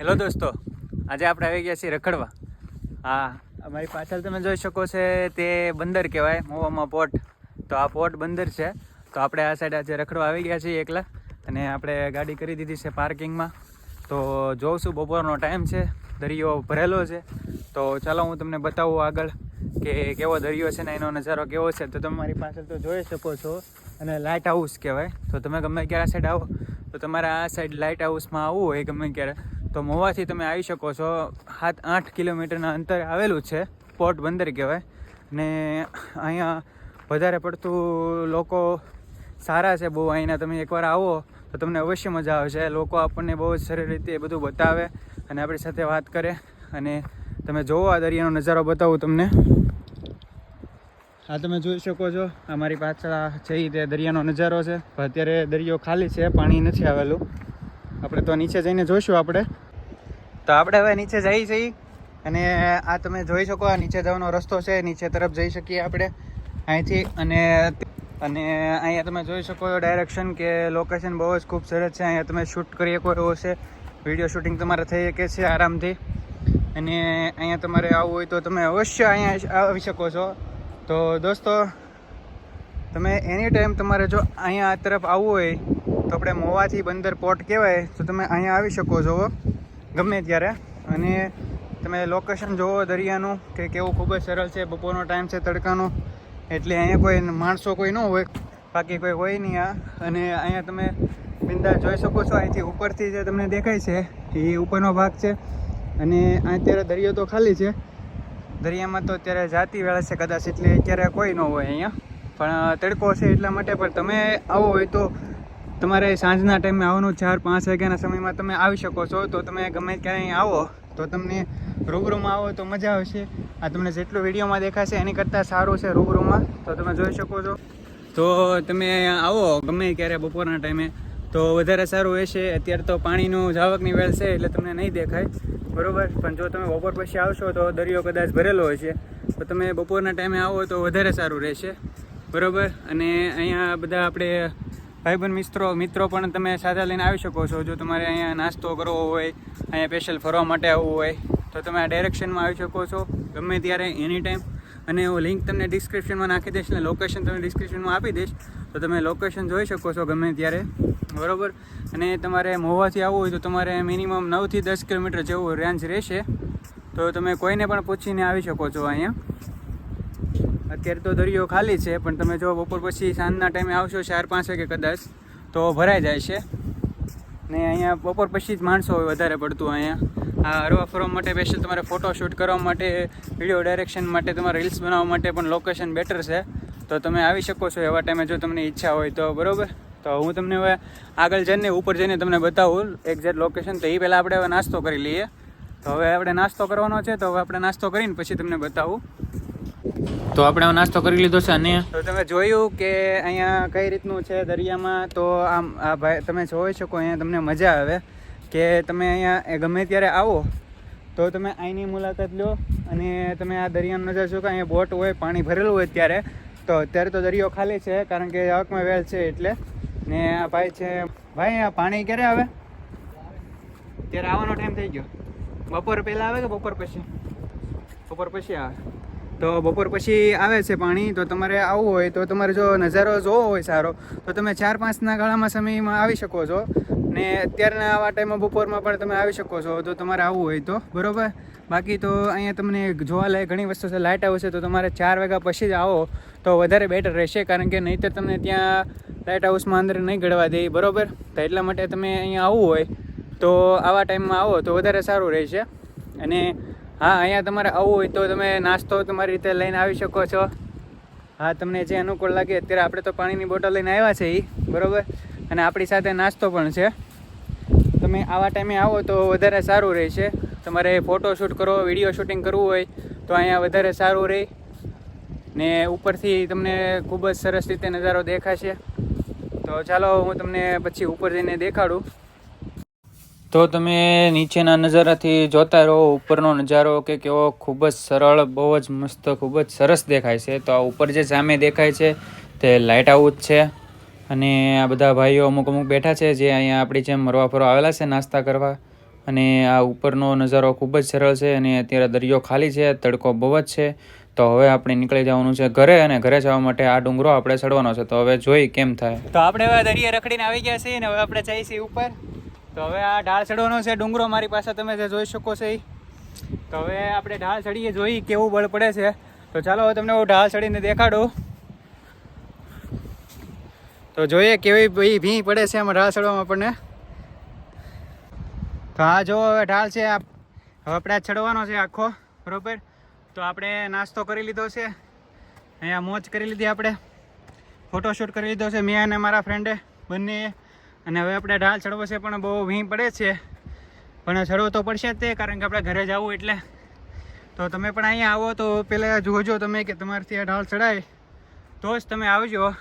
Hello દોસ્તો, આજે આપણે આવી ગયા છીએ રખડવા. હા, અમારી પાછળ તમે જોઈ શકો છે તે બંદર કહેવાય, મોવામાં પોર્ટ તો આ પોર્ટ બંદર છે. તો આપણે આ સાઈડ આજે રખડવા આવી ગયા છીએ એકલા. અને આપણે ગાડી કરી દીધી છે પાર્કિંગમાં. તો જોઉં બપોરનો ટાઈમ છે, દરિયો ભરેલો છે. તો ચાલો હું તમને બતાવું આગળ કે કેવો દરિયો છે ને એનો નજારો કેવો છે. તો તમે મારી પાછળ તો જોઈ શકો છો. અને લાઇટ હાઉસ કહેવાય. તો તમે ગમે ક્યારે આ સાઈડ આવો, તો તમારે આ સાઈડ લાઇટ હાઉસમાં આવવું હોય ગમે ક્યારે તો મોવાથી તમે આવી શકો છો. સાત, આઠ કિલોમીટરના અંતરે આવેલું છે. પોર્ટ બંદર કહેવાય. ને અહીંયા વધારે પડતું લોકો સારા છે બહુ. અહીંના તમે એકવાર આવો તો તમને અવશ્ય મજા આવશે. લોકો આપણને બહુ જ સરળ રીતે એ બધું બતાવે અને આપણી સાથે વાત કરે. અને તમે જોવો આ દરિયાનો નજારો, બતાવું તમને. આ તમે જોઈ શકો છો. અમારી પાછળ છે તે દરિયાનો નજારો છે. અત્યારે દરિયો ખાલી છે, પાણી નથી આવેલું. આપણે તો નીચે જઈને જોઈશું આપણે. તો આપણે હવે નીચે જઈ છીએ અને આ તમે જોઈ શકો, આ નીચે જવાનો રસ્તો છે, નીચે તરફ જઈ શકીએ આપણે અહીંથી અને અને અહીંયા તમે જોઈ શકો ડાયરેક્શન કે લોકેશન બહુ જ ખૂબ સરસ છે. અહીંયા તમે શૂટ કરી શકો એવો છે. વીડિયો શૂટિંગ તમારે થઈ શકે છે આરામથી. અને અહીંયા તમારે આવવું હોય તો તમે અવશ્ય અહીંયા આવી શકો છો. તો દોસ્તો, તમે એની ટાઈમ તમારે જો અહીંયા આ તરફ આવવું હોય તો આપણે મોવાથી બંદર પોર્ટ કહેવાય, તો તમે અહીંયા આવી શકો છો ગમે ત્યારે. અને તમે લોકેશન જોવો દરિયાનું, કે કેવું ખૂબ જ સરળ છે, બપોરનો ટાઈમ છે તડકાનો. એટલે અહીંયા કોઈ માણસો કોઈ ન હોય, બાકી કોઈ હોય નહીં આ. અને અહીંયા તમે બિંદા જોઈ શકો છો, અહીંથી ઉપરથી જે તમને દેખાય છે, એ ઉપરનો ભાગ છે. અને અત્યારે દરિયો તો ખાલી છે. દરિયામાં તો અત્યારે જાતી વેળા છે કદાચ, એટલે અત્યારે કોઈ ન હોય અહીંયા. પણ તડકો છે એટલા માટે, પણ તમે આવો હોય તો તમારે સાંજના ટાઈમે આવવાનું ચાર પાંચ વાગ્યાના સમયમાં તમે આવી શકો છો. તો તમે ગમે ક્યાંય આવો, તો તમને રૂબરૂમાં આવો તો મજા આવશે. આ તમને જેટલું વિડીયોમાં દેખાશે એની કરતાં સારું છે રૂબરૂમાં. તો તમે જોઈ શકો છો. તો તમે આવો ગમે ક્યારે બપોરના ટાઈમે. તો વધારે સારું રહેશે. અત્યારે તો પાણીનું જાવકની વેળ છે, એટલે તમને નહીં દેખાય. બરાબર? પણ જો તમે બપોર પછી આવશો તો દરિયો કદાચ ભરેલો હશે. તો તમે બપોરના ટાઈમે આવો તો વધારે સારું રહેશે. બરોબર? અને અહીંયા બધા આપણે ભાઈબંધ મિત્રો મિત્રો પણ તમે સાથે લઈને આવી શકો છો. જો તમારે અહીંયા નાસ્તો કરવો હોય, અહીંયા સ્પેશિયલ ફરવા માટે આવવું હોય, તો તમે આ ડાયરેક્શનમાં આવી શકો છો. ગમે ત્યારે એની ટાઈમ અને હું લિંક તમને ડિસ્ક્રિપ્શનમાં નાખી દઈશ અને લોકેશન તમને ડિસ્ક્રિપ્શનમાં આપી દઈશ. તો તમે લોકેશન જોઈ શકો છો ગમે ત્યારે. બરાબર? અને તમારે મોવાથી આવવું હોય તો તમારે મિનિમમ નવથી દસ કિલોમીટર જેવું રેન્જ રહેશે. તો તમે કોઈને પણ પૂછીને આવી શકો છો અહીંયા. અત્યારે તો દરિયો ખાલી છે, પણ તમે જો બપોર પછી સાંજના ટાઈમે આવશો ચાર પાંચ વાગે કદાચ, તો ભરાઈ જાય છે. ને અહીંયા બપોર પછી જ માણસો હોય વધારે પડતું અહીંયા. આ હરવા ફરવા માટે સ્પેશિયલ તમારે ફોટોશૂટ કરવા માટે વીડિયો ડાયરેક્શન માટે, તમારે રીલ્સ બનાવવા માટે પણ લોકેશન બેટર છે. તો તમે આવી શકો છો એવા ટાઈમે જો તમને ઈચ્છા હોય તો, બરાબર? તો હું તમને હવે આગળ જઈને, ઉપર જઈને તમને બતાવું એક્ઝેક્ટ લોકેશન તો એ પહેલાં આપણે હવે નાસ્તો કરી લઈએ. તો હવે આપણે નાસ્તો કરવાનો છે, તો હવે આપણે નાસ્તો કરીને પછી તમને બતાવું. તો આપણે નાસ્તો કરી લીધો છે અને તો તમે જોયું કે અહીંયા કઈ રીતનું છે દરિયામાં? તો આમ, આ ભાઈ, તમે જોઈ શકો, અહીંયા તમને મજા આવે કે તમે અહીંયા ગમે ત્યારે આવો, તો તમે અહીંની મુલાકાત લો અને તમે આ દરિયાનો નજર શકો અહીંયા બોટ હોય, પાણી ભરેલું હોય ત્યારે. તો અત્યારે તો દરિયો ખાલી છે, કારણ કે આવકમાં વેલ છે એટલે. ને આ ભાઈ છે, ભાઈ, આ પાણી ક્યારે આવે? ત્યારે આવવાનો ટાઈમ થઈ ગયો. બપોર પહેલાં આવે કે બપોર પછી? બપોર પછી આવે? તો બપોર પછી આવે છે પાણી, તો તમારે આવવું હોય તો તમારે જો નજારો જોવો હોય સારો, તો તમે ચાર પાંચના ગાળામાં સમયમાં આવી શકો છો. ને અત્યારના આવા ટાઈમમાં બપોરમાં પણ તમે આવી શકો છો, તો તમારે આવવું હોય તો. બરોબર? બાકી તો અહીંયા તમને જોવા લાયક ઘણી વસ્તુ છે, લાઇટ આવશે તો તમારે ચાર વાગ્યા પછી જ આવો, તો વધારે બેટર રહેશે, કારણ કે નહીંતર તમને ત્યાં લાઇટ હાઉસમાં અંદર નહીં ગળવા દે, બરોબર? તો એટલા માટે તમે અહીંયા આવવું હોય, તો આવા ટાઈમમાં આવો, તો વધારે સારું રહેશે. અને હા, અહીંયા તમારે આવવું હોય તો તમે નાસ્તો તમારી રીતે લઈને આવી શકો છો. હા, તમને જે અનુકૂળ લાગે અત્યારે આપણે તો પાણીની બોટલ લઈને આવ્યા છે એ બરોબર? અને આપણી સાથે નાસ્તો પણ છે. તમે આવા ટાઈમે આવો તો વધારે સારું રહેશે. તમારે ફોટો શૂટ કરો વીડિયો શૂટિંગ કરવું હોય તો અહીંયા વધારે સારું રહે. ને ઉપરથી તમને ખૂબ જ સરસ રીતે નજારો દેખાશે. તો ચાલો, હું તમને પછી ઉપર જઈને દેખાડું. તો તમે નીચેના નજારાથી જોતા રહો, ઉપરનો નજારો કે કેવો ખૂબ જ સરળ, બહુ જ મસ્ત, ખૂબ જ સરસ દેખાય છે. તો આ ઉપર જે સામે દેખાય છે તે લાઇટ હાઉસ છે. અને આ બધા ભાઈઓ અમુક અમુક બેઠા છે જે અહીંયા આપણી જેમ મરવા ફરવા આવેલા છે નાસ્તા કરવા. અને આ ઉપરનો નજારો ખૂબ જ સરળ છે અને અત્યારે દરિયો ખાલી છે, તડકો બહુ જ છે. તો હવે આપણે નીકળી જવાનું છે ઘરે અને ઘરે જવા માટે આ ડુંગરો આપણે ચડવાનો છે. તો હવે જોઈ કેમ થાય. તો આપણે હવે દરિયા રખડીને આવી ગયા છીએ ને હવે આપણે જઈએ ઉપર. તો હવે આ ઢાળ ચડવાનો છે ડુંગરો મારી પાસે, તમે જે જોઈ શકો છો એ. તો હવે આપણે ઢાળ ચડીએ, જોઈ કેવું બળ પડે છે. તો ચાલો હવે તમને હું ઢાળ ચડીને દેખાડું. તો જોઈએ કેવી ભી પડે છે આમાં ઢાળ ચડવામાં આપણને. તો આ જો હવે ઢાળ છે હવે આપણે આ ચડવાનો છે આખો, બરોબર? તો આપણે નાસ્તો કરી લીધો છે. અહીંયા મોજ કરી લીધી આપણે. ફોટોશૂટ કરી લીધો છે, મેં અને મારા ફ્રેન્ડે બંને અને હવે આપણે ઢાળ ચડવો છે પણ બહુ ભીં પડે છે. પણ ચડવો તો પડશે જ તે, કારણ કે આપણે ઘરે જવું એટલે. તો તમે પણ અહીંયા આવો, તો પહેલાં જોજો તમે કે તમારાથી આ ઢાળ ચડાય. તો જ તમે આવજો.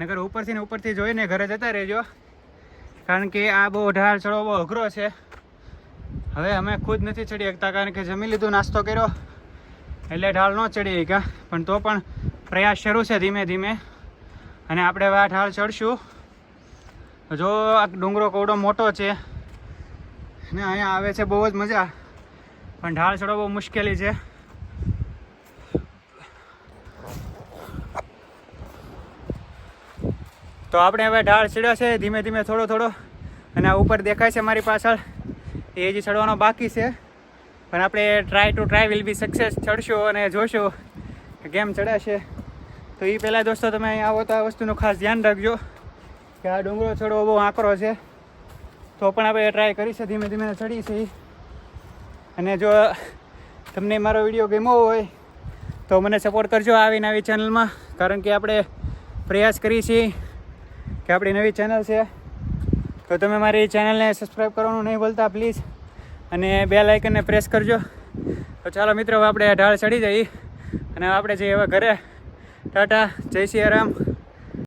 નકર ઉપરથી ને ઉપરથી જોઈને ઘરે જતા રહેજો. કારણ કે આ બહુ ઢાળ ચડવો બહુ અઘરો છે. હવે અમે ખુદ નથી ચડી શકતા, કારણ કે જમી લીધું, નાસ્તો કર્યો. એટલે ઢાળ ન ચડી શક્યા પણ તો પણ પ્રયાસ શરૂ છે ધીમે ધીમે. અને આપણે હવે આ ઢાળ ચડશું. જો આ ડુંગરો કવડો મોટો છે. ને અહીંયા આવે છે બહુ જ મજા. પણ ઢાળ ચડવો બહુ મુશ્કેલી છે. તો આપણે હવે ઢાળ ચડ્યો છે, ધીમે ધીમે થોડો થોડો. અને આ ઉપર દેખાય છે મારી પાછળ. એ હજી ચડવાનો બાકી છે. પણ આપણે try to try will be success ચડશું અને જોશું કેમ ચડ્યા છે. તો એ પહેલાં દોસ્તો તમે અહીં આવો તો આ વસ્તુનું ખાસ ધ્યાન રાખજો. કે આ ડુંગરો ચડવો બહુ આકરો છે. તો પણ આપણે ટ્રાય કરીશું ધીમે ધીમે ચડી છે અને જો તમને મારો વીડિયો ગમ્યો હોય, તો મને સપોર્ટ કરજો આવી નવી ચેનલમાં કારણ કે આપણે પ્રયાસ કરીએ છીએ કે આપણી નવી ચેનલ છે. તો તમે મારી ચેનલને સબસ્ક્રાઈબ કરવાનું નહીં ભૂલતા પ્લીઝ અને બે લાઇકનને પ્રેસ કરજો. તો ચાલો મિત્રો આપણે ઢાળ ચડી જઈએ અને આપણે જઈએ હવે ઘરે. ટાટા, જય શ્રી રામ.